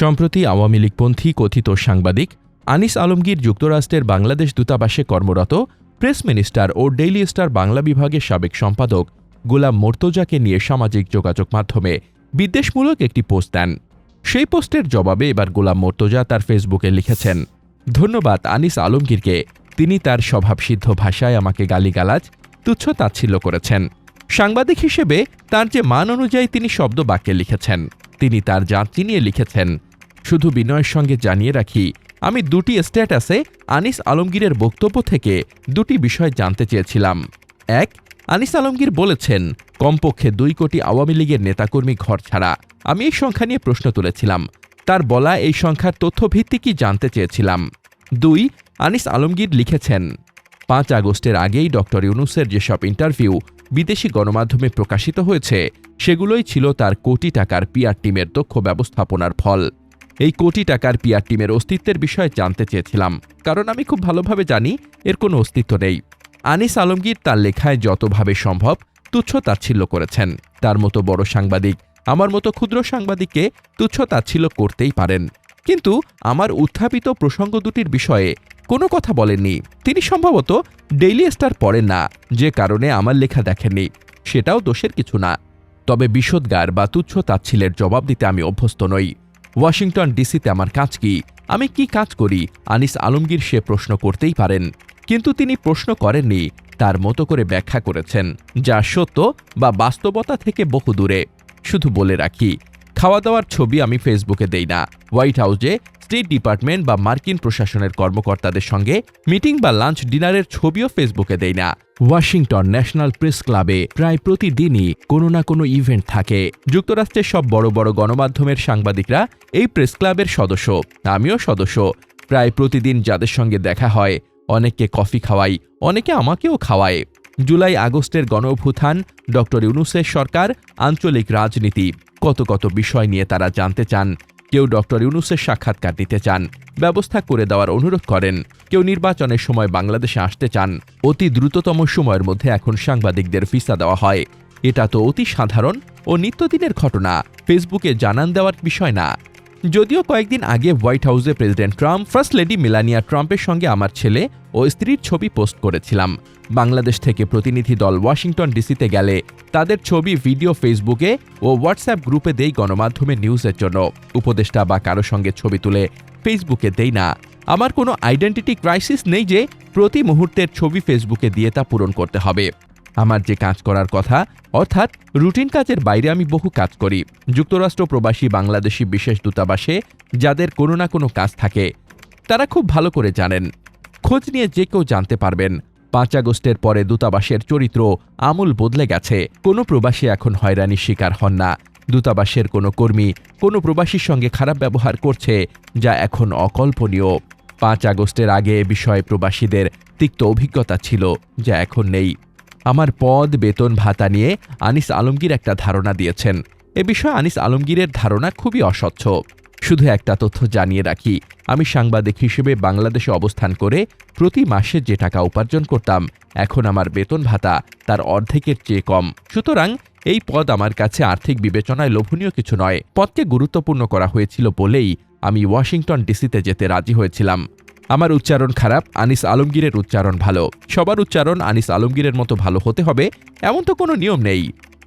সম্প্রতি আওয়ামী লীগপন্থী কথিত সাংবাদিক আনিস আলমগীর যুক্তরাষ্ট্রের বাংলাদেশ দূতাবাসে কর্মরত প্রেস মিনিস্টার ও ডেইলি স্টার বাংলা বিভাগের সাবেক সম্পাদক গোলাম মোর্তজাকে নিয়ে সামাজিক যোগাযোগ মাধ্যমে বিদ্বেষমূলক একটি পোস্ট দেন। সেই পোস্টের জবাবে এবার গোলাম মোর্তজা তার ফেসবুকে লিখেছেন, ধন্যবাদ আনিস আলমগীরকে, তিনি তার স্বভাবসিদ্ধ ভাষায় আমাকে গালিগালাজ, তুচ্ছ তাচ্ছিল্য করেছেন। সাংবাদিক হিসেবে তার যে মান অনুযায়ী তিনি শব্দ বাক্যে লিখেছেন, তিনি তার জাত চিনিয়ে লিখেছেন শুধু বিনয়ের সঙ্গে জানিয়ে রাখি, আমি দুটি স্ট্যাটাসে আনিস আলমগীরের বক্তব্য থেকে দুটি বিষয় জানতে চেয়েছিলাম। এক, আনিস আলমগীর বলেছেন, কমপক্ষে দুই কোটি আওয়ামী লীগের নেতাকর্মী ঘর ছাড়া আমি এই সংখ্যা নিয়ে প্রশ্ন তুলেছিলাম। তার বলা এই সংখ্যার তথ্যভিত্তি কি জানতে চেয়েছিলাম। দুই, আনিস আলমগীর লিখেছেন, পাঁচ আগস্টের আগেই ডক্টর ইউনুসের যেসব ইন্টারভিউ বিদেশি গণমাধ্যমে প্রকাশিত হয়েছে, সেগুলোই ছিল তার কোটি টাকার পিআর টিমের দক্ষ ব্যবস্থাপনার ফল। এই কোটি টাকার পিআর টিমের অস্তিত্বের বিষয়ে জানতে চেয়েছিলাম, কারণ আমি খুব ভালোভাবে জানি এর কোনো অস্তিত্ব নেই। আনিস আলমগীর তার লেখায় যতভাবে সম্ভব তুচ্ছ তাচ্ছিল্য করেছেন। তার মতো বড় সাংবাদিক, আমার মতো ক্ষুদ্র সাংবাদিককে তুচ্ছ তাচ্ছিল্য করতেই পারেন। কিন্তু আমার উত্থাপিত প্রসঙ্গ দুটির বিষয়ে কোনো কথা বলেননি। তিনি সম্ভবত ডেইলি স্টার পড়েন না, যে কারণে আমার লেখা দেখেননি। সেটাও দোষের কিছু না। তবে বিষোদ্গার বা তুচ্ছ তাচ্ছিলের জবাব দিতে আমি অভ্যস্ত নই। ওয়াশিংটন ডিসিতে আমার কাজ কি? আমি কি কাজ করি? আনিস আলমগীর সে প্রশ্ন করতেই পারেন। কিন্তু তিনি প্রশ্ন করেননি, তার মতো করে ব্যাখ্যা করেছেন, যা সত্য বা বাস্তবতা থেকে বহু দূরে শুধু বলে রাখি, খাওয়া দাওয়ার ছবি আমি ফেসবুকে দেই না। হোয়াইট হাউসে স্টেট ডিপার্টমেন্ট বা মার্কিন প্রশাসনের কর্মকর্তাদের সঙ্গে মিটিং বা লাঞ্চ ডিনারের ছবিও ফেসবুকে দেই না। ওয়াশিংটন ন্যাশনাল প্রেস ক্লাবে প্রায় প্রতিদিনই কোনো না কোনো ইভেন্ট থাকে। যুক্তরাষ্ট্রের সব বড় বড় গণমাধ্যমের সাংবাদিকরা এই প্রেস ক্লাবের সদস্য, আমিও সদস্য। প্রায় প্রতিদিন যাদের সঙ্গে দেখা হয়, অনেককে কফি খাওয়াই, অনেকে আমাকেও খাওয়ায়। জুলাই আগস্টের গণঅভ্যুত্থান, ডক্টর ইউনুসের সরকার, আঞ্চলিক রাজনীতি, কত কত বিষয় নিয়ে তারা জানতে চান। কেউ ডক্টর ইউনুসের সাক্ষাৎকার দিতে চান, ব্যবস্থা করে দেওয়ার অনুরোধ করেন। কেউ নির্বাচনের সময় বাংলাদেশে আসতে চান, অতি দ্রুততম সময়ের মধ্যে এখন সাংবাদিকদের ভিসা দেওয়া হয়। এটা তো অতি সাধারণ ও নিত্যদিনের ঘটনা, ফেসবুকে জানান দেওয়ার বিষয় না। যদিও কয়েকদিন আগে হোয়াইট হাউসে president Trump, first lady Melania ট্রাম্পের সঙ্গে আমার ছেলে ও স্ত্রীর ছবি পোস্ট করেছিলাম। বাংলাদেশ থেকে প্রতিনিধি দল ওয়াশিংটন ডিসিতে গেলে তাদের ছবি ভিডিও ফেসবুকে ও হোয়াটসঅ্যাপ গ্রুপে দেই গণমাধ্যমে নিউজের জন্য। উপদেষ্টা বা কারও সঙ্গে ছবি তুলে ফেসবুকে দেই না। আমার কোনো আইডেন্টিটি ক্রাইসিস নেই যে প্রতি মুহূর্তের ছবি ফেসবুকে দিয়ে তা পূরণ করতে হবে। আমার যে কাজ করার কথা, অর্থাৎ রুটিন কাজের বাইরে আমি বহু কাজ করি। যুক্তরাষ্ট্র প্রবাসী বাংলাদেশি বিশেষ দূতাবাসে, যাদের কোনো না কোনো কাজ থাকে, তারা খুব ভালো করে জানেন। খোঁজ নিয়ে যে কেউ জানতে পারবেন। পাঁচ আগস্টের পরে দূতাবাসের চরিত্র আমূল বদলে গেছে। কোনো প্রবাসী এখন হয়রানির শিকার হন না। দূতাবাসের কোনো কর্মী কোনো প্রবাসীর সঙ্গে খারাপ ব্যবহার করছে, যা এখন অকল্পনীয়। পাঁচ আগস্টের আগে এ বিষয়ে প্রবাসীদের তিক্ত অভিজ্ঞতা ছিল, যা এখন নেই। আমার পদ, বেতন, ভাতা নিয়ে আনিস আলমগীর একটা ধারণা দিয়েছেন। এ বিষয়ে আনিস আলমগীরের ধারণা খুবই অস্বচ্ছ। শুধু একটা তথ্য জানিয়ে রাখি। আমি সাংবাদিক হিসেবে বাংলাদেশে অবস্থান করে প্রতি মাসে যে টাকা উপার্জন করতাম, এখন আমার বেতন ভাতা তার অর্ধেকের চেয়ে কম। সুতরাং এই পদ আমার কাছে আর্থিক বিবেচনায় লোভনীয় কিছু নয়। পদকে গুরুত্বপূর্ণ করা হয়েছিল বলেই আমি ওয়াশিংটন ডিসিতে যেতে রাজি হয়েছিলাম। আমার উচ্চারণ খারাপ, আনিস আলমগীরের উচ্চারণ ভালো। সবার উচ্চারণ আনিস আলমগীরের মতো ভালো হতে হবে, এমন তো কোনো নিয়ম নেই।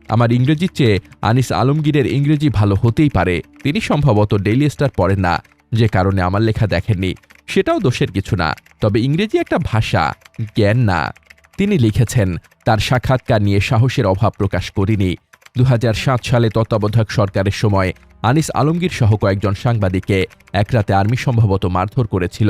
আমার ইংরেজির চেয়ে আনিস আলমগীরের ইংরেজি ভালো হতেই পারে। তিনি সম্ভবত ডেইলি স্টার পড়েন না, যে কারণে আমার লেখা দেখেননি। সেটাও দোষের কিছু না, তবে ইংরেজি একটা ভাষা, জ্ঞান না। তিনি লিখেছেন, তার সাক্ষাৎকার নিয়ে সাহসের অভাব প্রকাশ করিনি। দু হাজার সাত সালে তত্ত্বাবধায়ক সরকারের সময় আনিস আলমগীর সহ কয়েকজন সাংবাদিককে এক রাতে আর্মি সম্ভবত মারধর করেছিল।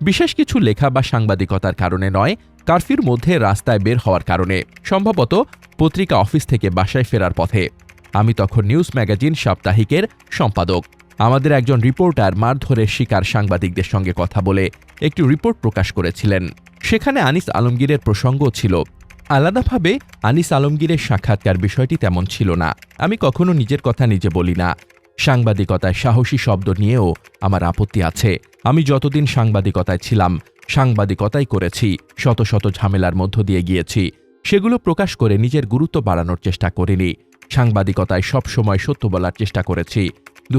বিশেষ কিছু লেখা বা সাংবাদিকতার কারণে নয়, কারফিউর মধ্যে রাস্তায় বের হওয়ার কারণে। সম্ভবত পত্রিকা অফিস থেকে বাসায় ফেরার পথে। আমি তখন নিউজ ম্যাগাজিন সাপ্তাহিকের সম্পাদক। আমাদের একজন রিপোর্টার মারধরের শিকার সাংবাদিকদের সঙ্গে কথা বলে একটি রিপোর্ট প্রকাশ করেছিলেন। সেখানে আনিস আলমগীরের প্রসঙ্গ ছিল, আলাদাভাবে আনিস আলমগীরের সাক্ষাৎকার বিষয়টি তেমন ছিল না। আমি কখনো নিজের কথা নিজে বলি না। সাংবাদিকতায় সাহসী শব্দ নিয়েও আমার আপত্তি আছে। আমি যতদিন সাংবাদিকতায় ছিলাম, সাংবাদিকতাই করেছি। শত শত ঝামেলার মধ্য দিয়ে গিয়েছি। সেগুলো প্রকাশ করে নিজের গুরুত্ব বাড়ানোর চেষ্টা করিনি। সাংবাদিকতায় সব সময় সত্য বলার চেষ্টা করেছি। দু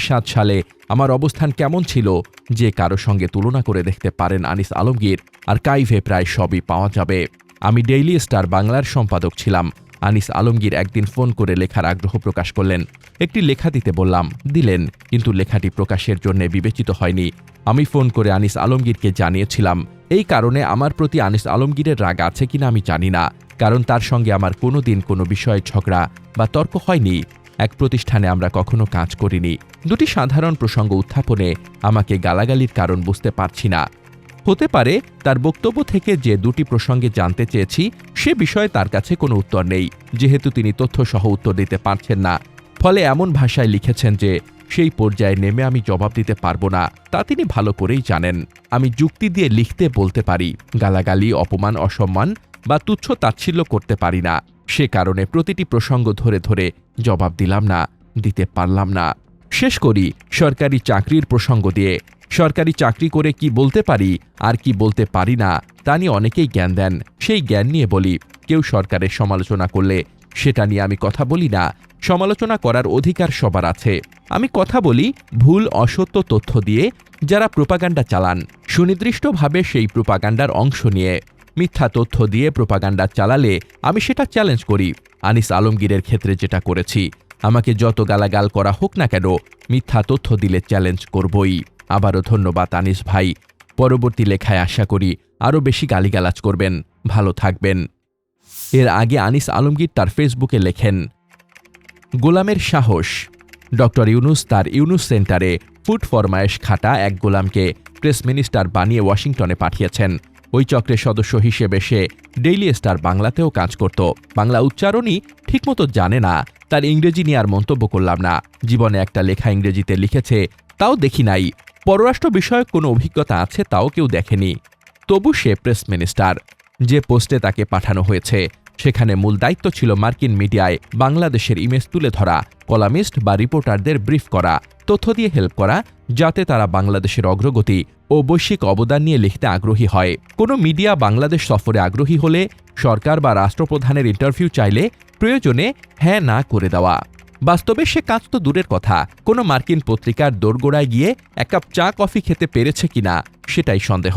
সাত সালে আমার অবস্থান কেমন ছিল, যে কারও সঙ্গে তুলনা করে দেখতে পারেন আনিস আলমগীর, আর কাইভে প্রায় সবই পাওয়া যাবে। আমি ডেইলি স্টার বাংলার সম্পাদক ছিলাম। আনিস আলমগীর একদিন ফোন করে লেখার আগ্রহ প্রকাশ করলেন। একটি লেখা দিতে বললাম, দিলেন, কিন্তু লেখাটি প্রকাশের জন্য বিবেচিত হয়নি। আমি ফোন করে আনিস আলমগীরকে জানিয়েছিলাম এই কারণে আমার প্রতি আনিস আলমগীরের রাগ আছে কিনা আমি জানি না, কারণ তার সঙ্গে আমার কোনো দিন কোনো বিষয়ে ঝগড়া বা তর্ক হয়নি। এক প্রতিষ্ঠানে আমরা কখনো কাজ করিনি। দুটি সাধারণ প্রসঙ্গ উত্থাপনে আমাকে গালাগালির কারণ বুঝতে পারছি না। হতে পারে তার বক্তব্য থেকে যে দুটি প্রসঙ্গে জানতে চেয়েছি, সে বিষয়ে তার কাছে কোনো উত্তর নেই, যেহেতু তিনি তথ্যসহ উত্তর দিতে পারছেন না। ফলে এমন ভাষায় লিখেছেন যে, সেই পর্যায়ে নেমে আমি জবাব দিতে পারব না। তা তিনি ভালো করেই জানেন। আমি যুক্তি দিয়ে লিখতে বলতে পারি। গালাগালি, অপমান, অসম্মান বা তুচ্ছ তাচ্ছিল্য করতে পারি না। সে কারণে প্রতিটি প্রসঙ্গ ধরে ধরে জবাব দিলাম না, দিতে পারলাম না। শেষ করি সরকারি চাকরির প্রসঙ্গ দিয়ে। সরকারি চাকরি করে কি বলতে পারি, আর কি বলতে পারি না, তা নিয়ে অনেকেই জ্ঞান দেন। সেই জ্ঞান নিয়ে বলি, কেউ সরকারের সমালোচনা করলে সেটা নিয়ে আমি কথা বলি না সমালোচনা করার অধিকার সবার আছে। আমি কথা বলি ভুল, অসত্য তথ্য দিয়ে যারা প্রোপাগান্ডা চালান। সুনির্দিষ্টভাবে সেই প্রোপাগান্ডার অংশ নিয়ে। মিথ্যা তথ্য দিয়ে প্রোপাগান্ডা চালালে আমি সেটা চ্যালেঞ্জ করি। আনিস আলমগীরের ক্ষেত্রে যেটা করেছি। আমাকে যত গালাগাল করা হোক না কেন, মিথ্যা তথ্য দিলে চ্যালেঞ্জ করবই। আবারও ধন্যবাদ আনিস ভাই। পরবর্তী লেখায় আশা করি আরও বেশি গালিগালাজ করবেন। ভালো থাকবেন। এর আগে আনিস আলমগীর তার ফেসবুকে লেখেন গোলামের সাহস। ডক্টর ইউনুস তার ইউনুস সেন্টারে ফুড ফরমায়েশ খাটা এক গোলামকে প্রেস মিনিস্টার বানিয়ে ওয়াশিংটনে পাঠিয়েছেন। ওই চক্রের সদস্য হিসেবে সে ডেইলি স্টার বাংলাতেও কাজ করত। বাংলা উচ্চারণই ঠিকমতো জানে না, তার ইংরেজি নিয়ে আর মন্তব্য করলাম না। জীবনে একটা লেখা ইংরেজিতে লিখেছে, তাও দেখি নাই। পররাষ্ট্র বিষয়ক কোনো অভিজ্ঞতা আছে তাও কেউ দেখেনি। তবু সে প্রেস মিনিস্টার, যে পোস্টে তাকে পাঠানো হয়েছে সেখানে মূল দায়িত্ব ছিল মার্কিন মিডিয়ায় বাংলাদেশের ইমেজ তুলে ধরা, কলামিস্ট বা রিপোর্টারদের ব্রিফ করা, তথ্য দিয়ে হেল্প করা, যাতে তারা বাংলাদেশের অগ্রগতি ও বৈশ্বিক অবদান নিয়ে লিখতে আগ্রহী হয়। কোনো মিডিয়া বাংলাদেশ সফরে আগ্রহী হলে সরকার বা রাষ্ট্রপ্রধানের ইন্টারভিউ চাইলে প্রয়োজনে হ্যাঁ না করে দেওয়া। বাস্তবে সে কাজ তো দূরের কথা। কোনো মার্কিন পত্রিকার দোরগোড়ায় গিয়ে এক কাপ চা, কফি খেতে পেরেছে কিনা সেটাই সন্দেহ।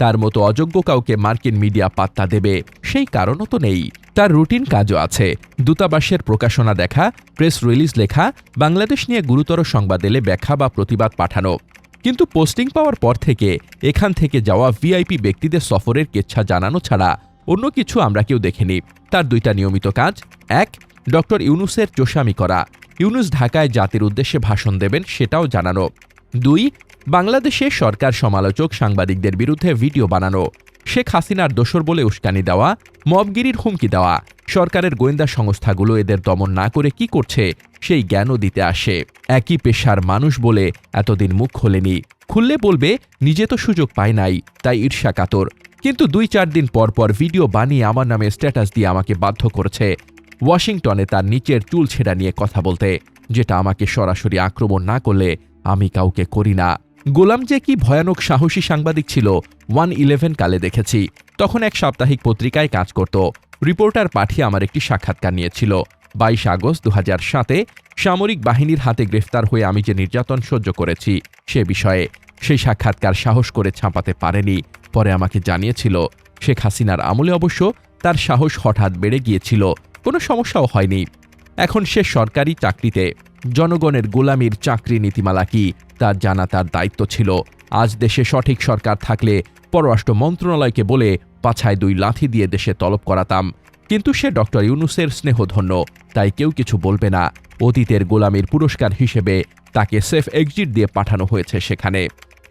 তার মতো অযোগ্য কাউকে মার্কিন মিডিয়া পাত্তা দেবে সেই কারণও তো নেই। তার রুটিন কাজও আছে। দূতাবাসের প্রকাশনা দেখা, প্রেস রিলিজ লেখা, বাংলাদেশ নিয়ে গুরুতর সংবাদ এলে ব্যাখ্যা বা প্রতিবাদ পাঠানো। কিন্তু পোস্টিং পাওয়ার পর থেকে এখান থেকে যাওয়া ভিআইপি ব্যক্তিদের সফরের কেচ্ছা জানানো ছাড়া অন্য কিছু আমরা কেউ দেখিনি। তার দুইটা নিয়মিত কাজ। এক, ডক্টর ইউনুসের চোষামি করা। ইউনুস ঢাকায় জাতির উদ্দেশ্যে ভাষণ দেবেন সেটাও জানানো। দুই, বাংলাদেশে সরকার সমালোচক সাংবাদিকদের বিরুদ্ধে ভিডিও বানানো। শেখ হাসিনার দোসর বলে উস্কানি দেওয়া, মবগিরির হুমকি দেওয়া, সরকারের গোয়েন্দা সংস্থাগুলো এদের দমন না করে কি করছে, সেই জ্ঞানও দিতে আসে। একই পেশার মানুষ বলে এতদিন মুখ খোলেনি। খুললে বলবে, নিজে তো সুযোগ পায় নাই, তাই ঈর্ষা কাতর। কিন্তু দুই চার দিন পর পর ভিডিও বানিয়ে আমার নামে স্ট্যাটাস দিয়ে আমাকে বাধ্য করছে। ওয়াশিংটনে তার নিচের চুল ছেঁড়া নিয়ে কথা বলতে, যেটা আমাকে সরাসরি আক্রমণ না করলে আমি কাউকে করি না। গোলাম যে কি ভয়ানক সাহসী সাংবাদিক ছিল, ওয়ান ইলেভেন কালে দেখেছি। তখন এক সাপ্তাহিক পত্রিকায় কাজ করত। রিপোর্টার পাঠিয়ে আমার একটি সাক্ষাৎকার নিয়েছিল। বাইশ আগস্ট দু হাজার সাতে সামরিক বাহিনীর হাতে গ্রেফতার হয়ে আমি যে নির্যাতন সহ্য করেছি, সে বিষয়ে। সেই সাক্ষাৎকার সাহস করে ছাপাতে পারেনি। পরে আমাকে জানিয়েছিল, শেখ হাসিনার আমলে অবশ্য তার সাহস হঠাৎ বেড়ে গিয়েছিল। কোনো সমস্যাও হয়নি। এখন সে সরকারি চাকরিতে জনগণের গোলামির চাকরি নীতিমালা কি তার জানা তার দায়িত্ব ছিল। আজ দেশে সঠিক সরকার থাকলে পররাষ্ট্র মন্ত্রণালয়কে বলে পাছায় দুই লাথি দিয়ে দেশে তলব করাতাম। কিন্তু সে ডক্টর ইউনুসের স্নেহধন্য, তাই কেউ কিছু বলবে না। অতীতের গোলামির পুরস্কার হিসেবে তাকে সেফ এক্সিট দিয়ে পাঠানো হয়েছে সেখানে।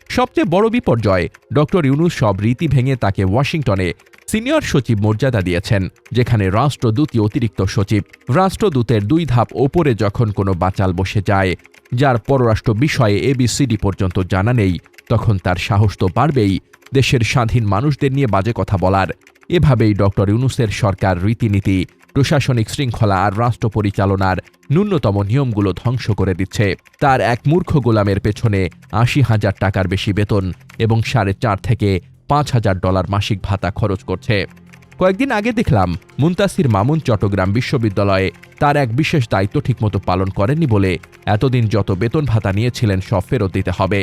সবচেয়ে বড় বিপর্যয়, ডক্টর ইউনুস সব রীতি ভেঙে তাকে ওয়াশিংটনে সিনিয়র সচিব মর্যাদা দিয়েছেন, যেখানে রাষ্ট্রদূতই অতিরিক্ত সচিব। রাষ্ট্রদূতের দুই ধাপ ওপরে যখন কোনো বাচাল বসে যায়, যার পররাষ্ট্র বিষয়ে এবিসিডি পর্যন্ত জানা নেই, তখন তার সাহস তো বাড়বেই, দেশের স্বাধীন মানুষদের নিয়ে বাজে কথা বলার। এভাবেই ডক্টর ইউনুসের সরকার রীতিনীতি, প্রশাসনিক শৃঙ্খলা আর রাষ্ট্র পরিচালনার ন্যূনতম নিয়মগুলো ধ্বংস করে দিচ্ছে। তার এক মূর্খ গোলামের পেছনে আশি হাজার টাকার বেশি বেতন এবং সাড়ে চার থেকে পাঁচ হাজার ডলার মাসিক ভাতা খরচ করছে। কয়েকদিন আগে দেখলাম, মুন্তাসির মামুন চট্টগ্রাম বিশ্ববিদ্যালয়ে তার এক বিশেষ দায়িত্ব ঠিকমতো পালন করেননি বলে এতদিন যত বেতন ভাতা নিয়েছিলেন সব ফেরত দিতে হবে।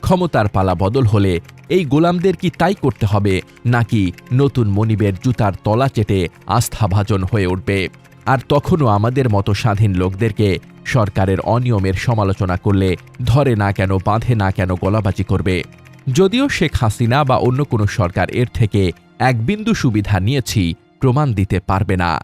ক্ষমতার পালা বদল হলে এই গোলামদের কি তাই করতে হবে, নাকি নতুন মনিবের জুতার তলা চেটে আস্থাভাজন হয়ে উঠবে? আর তখনও আমাদের মতো স্বাধীন লোকদেরকে সরকারের অনিয়মের সমালোচনা করলে ধরে না কেন, বাঁধে না কেন, গলাবাজি করবে? যদিও শেখ হাসিনা বা অন্য কোনো সরকার এর থেকে এক বিন্দু সুবিধা নিয়েছি, প্রমাণ দিতে পারবে না।